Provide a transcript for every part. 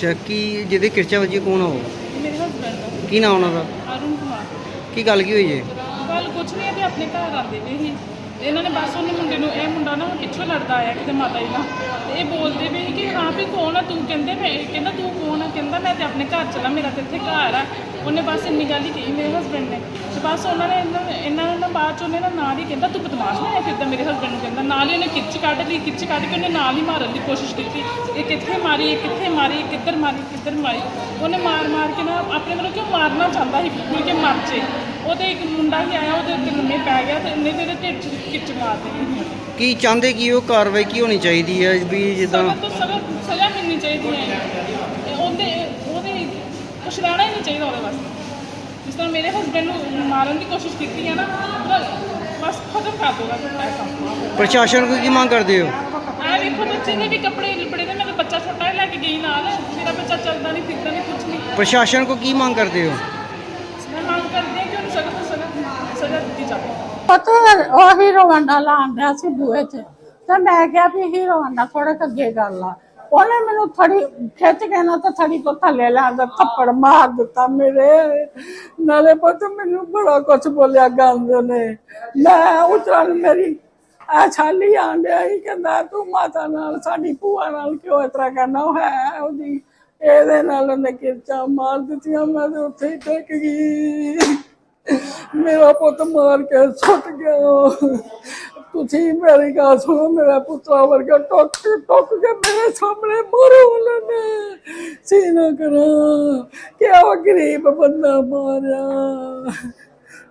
ਅੱਛਾ ਕੀ ਜਿਹਦੇ ਕਿਰਚਾ ਵੱਜੀ ਕੌਣ ਆ ਉਹ? ਮੇਰੇ ਹਸਬੰਡ ਕੀ ਨਾਮ ਉਹਨਾਂ ਦਾ? ਅਰੁਣ ਕੁਮਾਰ। ਕੀ ਗੱਲ ਕੀ ਹੋਈ ਜੇ? ਕੱਲ ਕੁਛ ਨਹੀਂ ਤੇ ਆਪਣੇ ਘਰ ਆਉਂਦੇ ਪਏ ਸੀ ਇਹਨਾਂ ਨੇ ਬਸ ਉਹਨੇ ਮੁੰਡੇ ਨੂੰ, ਇਹ ਮੁੰਡਾ ਨਾ ਪਿੱਛੋਂ ਲੜਦਾ ਆਇਆ ਕਿਤੇ ਮਾਤਾ ਜੀ ਨਾਲ। ਤੇ ਇਹ ਬੋਲਦੇ ਵੀ ਕਿ ਹਾਂ ਵੀ ਕੌਣ ਆ ਤੂੰ? ਕਹਿੰਦੇ ਮੈਂ ਕਹਿੰਦਾ ਤੂੰ ਕੌਣ ਆ? ਕਹਿੰਦਾ ਮੈਂ ਤੇ ਆਪਣੇ ਘਰ ਚਲਾ, ਮੇਰਾ ਤੇ ਇੱਥੇ ਘਰ ਆ। ਉਹਨੇ ਬਸ ਇੰਨੀ ਗੱਲ ਹੀ ਕਹੀ, ਮੇਰੇ ਹਸਬੰਡ ਨੇ। ਤੇ ਬਸ ਉਹਨਾਂ ਨੇ ਇਹਨਾਂ ਇਹਨਾਂ ਨੇ ਨਾ ਬਾਅਦ ਚ ਉਹਨੇ ਨਾ ਨਾਲ ਹੀ ਕਹਿੰਦਾ, ਤੂੰ ਬਦਮਾਸ਼ ਫਿਰ ਤਾਂ ਮੇਰੇ ਹਸਬੰਡ ਨੂੰ ਕਹਿੰਦਾ। ਨਾਲ ਹੀ ਉਹਨੇ ਕਿੱਚ ਕੱਢ ਲਈ ਕਿੱਚ ਕੱਢ ਕੇ ਉਹਨੇ ਨਾਲ ਹੀ ਮਾਰਨ ਦੀ ਕੋਸ਼ਿਸ਼ ਕੀਤੀ। ਇਹ ਕਿੱਥੇ ਮਾਰੀ, ਇਹ ਕਿੱਥੇ ਮਾਰੀ ਕਿੱਧਰ ਮਾਰੀ ਕਿੱਧਰ ਮਾਰੀ? ਉਹਨੇ ਮਾਰ ਮਾਰ ਕੇ ਨਾ ਆਪਣੇ ਵੱਲੋਂ ਕਿਉਂ ਮਾਰਨਾ ਚਾਹੁੰਦਾ ਸੀ? ਬਿਲਕੁਲ ਕਿ ਮਰ ਜੇ। ਉਹਦੇ ਇੱਕ ਮੁੰਡਾ ਹੀ ਆਇਆ ਉਹਦੇ ਉੱਤੇ ਲੰਮੇ ਪੈ ਗਿਆ ਤੇ ਇਹਨੇ ਤੇ ਉਹਦੇ ਢਿੱਡ 'ਚ ਖਿੱਚ ਮਾਰ ਦਿੱਤੀ ਕੀ ਚਾਹੁੰਦੇ ਕੀ ਉਹ ਕਾਰਵਾਈ ਕੀ ਹੋਣੀ ਚਾਹੀਦੀ ਹੈ ਵੀ ਜਿੱਦਾਂ ਸਜ਼ਾ ਤੋਂ ਸਜ਼ਾ ਸਜ਼ਾ ਮਿਲਣੀ ਚਾਹੀਦੀ ਹੈ। ਇਹ ਉਹਦੇ ਉਹਦੇ ਕੁਛ ਰਹਿਣਾ ਹੀ ਨਹੀਂ ਚਾਹੀਦਾ ਉਹਦੇ ਵਾਸਤੇ। ਜਿਸ ਤਰ੍ਹਾਂ ਮੇਰੇ ਹਸਬੰਡ ਨੂੰ ਮਾਰਨ ਦੀ ਕੋਸ਼ਿਸ਼ ਕੀਤੀ ਹੈ ਨਾ ਬਸ ਖਤਮ ਕਰ ਦੋ ਇਹ ਕੰਮ। ਪ੍ਰਸ਼ਾਸਨ ਕੋਲ ਕੀ ਮੰਗ ਕਰਦੇ ਹੋ? ਆ ਵੇਖੋ ਬੱਚੇ ਨੇ ਵੀ ਕੱਪੜੇ ਲਿਬੜੇ ਨੇ ਮੇਰਾ ਬੱਚਾ ਛੋਟਾ ਹੀ ਲੈ ਕੇ ਗਈ ਨਾਲ। ਮੇਰਾ ਬੱਚਾ ਚੱਲਦਾ ਨਹੀਂ ਫਿਰਦਾ ਨਹੀਂ ਕੁਛ ਨਹੀਂ। ਪ੍ਰਸ਼ਾਸਨ ਕੋ ਕੀ ਮੰਗ ਕਰਦੇ ਹੋ ਮੈਂ ਮੰਗ ਕਰਦੀ ਹਾਂ ਕਿ ਉਹਨੂੰ ਸਖਤ ਤੋਂ ਸਖਤ ਸਜ਼ਾ ਦਿੱਤੀ ਜਾਵੇ ਪਤਾ, ਉਹ ਹੀਰੋ ਵੰਡਾ ਲਾਉਣ ਡਿਆ ਸੀ ਬੂਹੇ 'ਚ ਤੇ ਮੈਂ ਕਿਹਾ ਵੀ ਹੀਰੋ ਵੰਡਾ ਥੋੜਾ ਅੱਗੇ ਗੱਲ ਆ। ਉਹਨੇ ਮੈਨੂੰ ਥੜੀ ਖਿੱਚ ਕੇ ਨਾ ਤੇ ਥੜੀ ਤੋਂ ਥੱਲੇ ਲਿਆ ਦਾ ਥੱਪੜ ਮਾਰ ਦਿੱਤਾ ਮੇਰੇ। ਨਾਲੇ ਪੁੱਤ, ਮੈਨੂੰ ਬੜਾ ਕੁਛ ਬੋਲਿਆ ਗੰਦ ਨੇ। ਮੈਂ ਉਤਰਨ ਮੇਰੀ ਆ ਛਾਲੀ ਆਂਡਿਆ ਹੀ ਕਹਿੰਦਾ ਤੂੰ ਮਾਤਾ ਨਾਲ, ਸਾਡੀ ਭੂਆ ਨਾਲ ਕਿਉਂ ਇਸ ਤਰ੍ਹਾਂ ਕਰਨਾ? ਉਹ ਹੈ ਉਹਦੀ, ਇਹਦੇ ਨਾਲ ਉਹਨੇ ਕਿਰਚਾ ਮਾਰ ਦਿੱਤੀਆਂ, ਮੈਂ ਤੇ ਉੱਥੇ ਹੀ ਟਿਕ ਗਈ। ਮੇਰਾ ਪੁੱਤ ਮਾਰ ਕੇ ਸੁੱਟ ਗਿਆ। ਤੁਸੀਂ ਮੇਰੀ ਗੱਲ ਸੁਣੋ ਮੇਰਾ ਪੁੱਤਰਾ ਵਰਗਾ ਟੁੱਟ ਟੁੱਟ ਕੇ ਮੇਰੇ ਸਾਹਮਣੇ ਮਰੋ ਉਹਨੇ ਸੀਨਾ ਕਰਾਂ ਕਿ ਉਹ ਗਰੀਬ ਬੰਦਾ ਮਾਰਿਆ।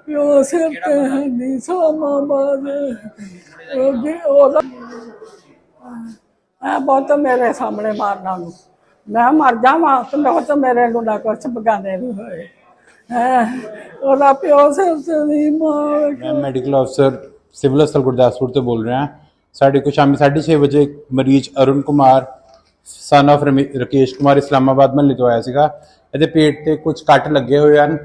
ਪਿਓ ਸਿਰ ਤੇ ਨਹੀਂ ਸਾਮਾ ਬਾਦ ਉਹਦਾ ਆ ਬਹੁਤ ਮੇਰੇ ਸਾਹਮਣੇ ਮਾਰਨਾ ਨੂੰ ਮੈਂ ਮਰ ਜਾਵਾਂ ਤੇ ਮੇਰੇ ਨੂੰ ਨਾ ਕੁਛ ਬਗਾਨੇ ਨਹੀਂ ਹੋਏ। ਹੈਂ ਉਹਦਾ ਪਿਓ ਸਿਰ ਤੇ ਨਹੀਂ ਮਾਰ ਮੈਂ ਮੈਡੀਕਲ ਅਫਸਰ ਸਿਵਲ ਹਸਪਤਾਲ ਗੁਰਦਾਸਪੁਰ ਤੋਂ ਬੋਲ ਰਿਹਾ ਸਾਡੇ ਕੋਲ ਸ਼ਾਮੀ 6:30 ਵਜੇ ਇੱਕ ਮਰੀਜ਼ ਅਰੁਣ ਕੁਮਾਰ ਸਨ of ਰਮੇ- ਰਕੇਸ਼ ਕੁਮਾਰ ਇਸਲਾਮਾਬਾਦ ਮਹੱਲੇ ਤੋਂ ਆਇਆ ਸੀਗਾ ਇਹਦੇ ਪੇਟ ਤੇ ਕੁਝ ਕੱਟ ਲੱਗੇ ਹੋਏ ਹਨ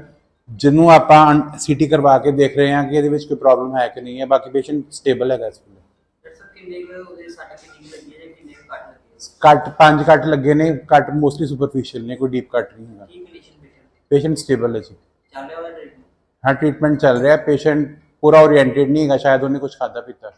ਜਿਹਨੂੰ ਆਪਾਂ ਸੀਟੀ ਕਰਵਾ ਕੇ ਦੇਖ ਰਹੇ ਹਾਂ ਕਿ ਇਹਦੇ ਵਿੱਚ ਕੋਈ ਪ੍ਰੋਬਲਮ ਹੈ ਕਿ ਨਹੀਂ ਹੈ ਬਾਕੀ ਪੇਸ਼ੈਂਟ ਸਟੇਬਲ ਹੈਗਾ ਇਸ ਵੇਲੇ ਸਰ ਕਿੰਨੇ ਕੁ ਉਹਦੇ ਸੱਟ ਕਿੰਨੀ ਕੁ ਲੱਗੀ ਹੈ ਜਾਂ ਕਿੰਨੇ ਕੁ ਕੱਟ ਲੱਗੇ ਹੈ? ਕੱਟ ਪੰਜ ਕੱਟ ਲੱਗੇ ਨੇ ਕੱਟ ਮੋਸਟਲੀ ਸੁਪਰਫੀਸ਼ੀਅਲ ਨੇ ਕੋਈ ਡੀਪ ਕੱਟ ਨਹੀਂ ਹੈਗਾ ਕੀ ਪੇਸ਼ੈਂਟ ਸਟੇਬਲ ਹੈ ਜੀ। ਚੱਲ ਰਿਹਾ ਉਹਦਾ treatment? ਹਾਂ ਟ੍ਰੀਟਮੈਂਟ ਚੱਲ ਰਿਹਾ। ਪੇਸ਼ੈਂਟ ਪੂਰਾ ਓਰੀਐਂਟਡ ਨਹੀਂ ਹੈਗਾ ਸ਼ਾਇਦ ਉਹਨੇ ਕੁਝ ਖਾਦਾ ਪੀਤਾ